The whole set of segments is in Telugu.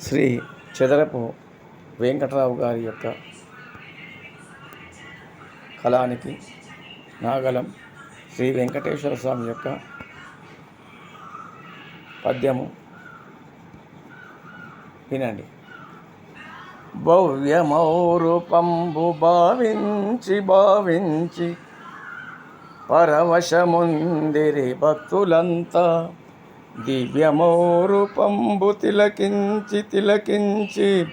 శ్రీ చెదరపు వెంకటరావు గారి యొక్క కళానికి నాగలం శ్రీ వెంకటేశ్వర స్వామి యొక్క పద్యము. వినండి. భవ్యమౌరూపంబు భావించి భావించి పరవశముందిరి భక్తులంతా దివ్యమౌరుపంబు తిలకించి తిలకించి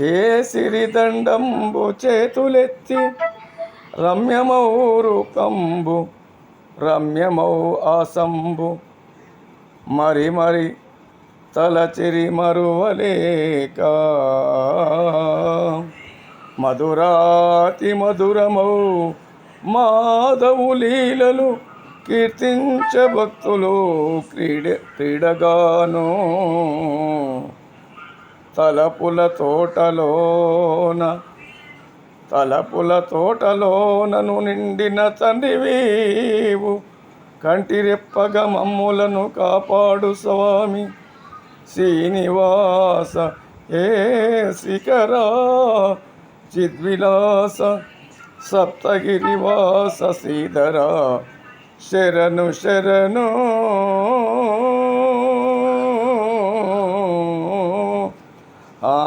చేసిరి దండంబు చేతులెత్తి రమ్యమౌ రూపంబు రమ్యమౌ ఆసంబు. మరి మరి తలచిరి మరువలేక మధురాతి మధురమౌ మాధవు లీలలు కీర్తించ భక్తులు క్రీడ క్రీడగాను. తలపుల తోటలోన తలపుల తోటలోనను నిండిన తండ్రివీవు కంటిరెప్పగ మమ్ములను కాపాడు స్వామి శ్రీనివాస ఏ శిఖరా చిద్విలాస సప్తగిరివాస శ్రీధర. శరణు శరణు. ఆ.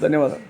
ధన్యవాదాలు.